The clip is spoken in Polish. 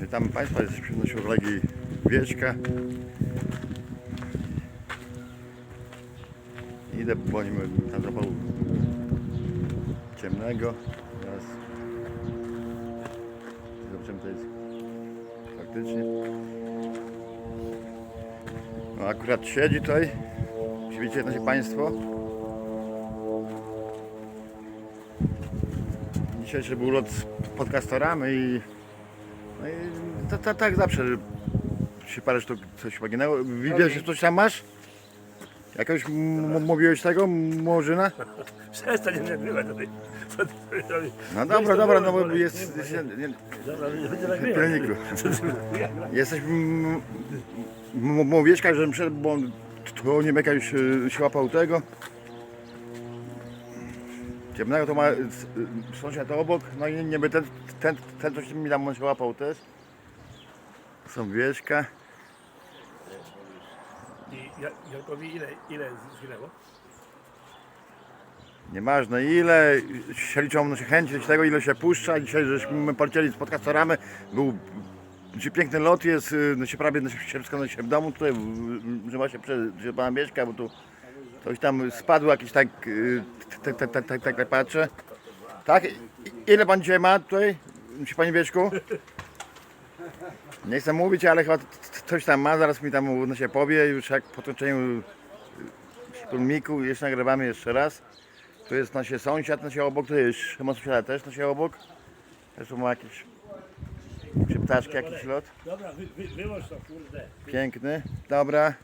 Witamy Państwa, jest przy naszej kolegi Wieśka. Idę, bo nim tam zapał ciemnego. Teraz zobaczymy, to jest faktycznie. No akurat siedzi tutaj. Widzicie nasi Państwo. Dzisiejszy był lot z podcastorami i no i to, to, tak zawsze się parę sztuk coś poginęło. Wiesz, że coś tam masz? Jakoś m- m- mówiłeś tego, Murzyna? Przestań nie nagrywać tutaj. Co ty robisz? No dobra, dobra, no bo jest, jest nie, Dobra, nie będzie w nagrywać. pilniku. Jesteś m- m- że przed, bo on tu nie jakaś y, się łapał tego. Ciemnego to ma y, y, sąsiad obok, no i niby ten, ten, ten coś mi tam się łapał też. Są wieśka. I Ja- Jankowi ile, ile zginęło? Nieważne ile, się liczą się chęci tego, ile się puszcza. Dzisiaj żeśmy polecieli z podcastorami, był dzisiaj piękny lot jest, y, no się prawie no się się przekonaliśmy w domu tutaj, w- że właśnie przy, że pana mieszka, bo tu coś tam spadło jakiś tak, y, tak, tak, tak, tak, tak, tak patrzę. Tak? Ile pan dzisiaj ma tutaj, przy panie Wieszku? Nie chcę mówić, ale chyba coś tam ma, zaraz mi tam no się powie, już jak po toczeniu filmiku, jeszcze nagrywamy jeszcze raz. Tu jest nasz sąsiad, nasz obok, tu jest chyba sąsiada też nasz obok. Tu ma jakieś czy ptaszki, jakiś lot. Dobra, wy, wy, wyłącz to kurde. Piękny. Dobra.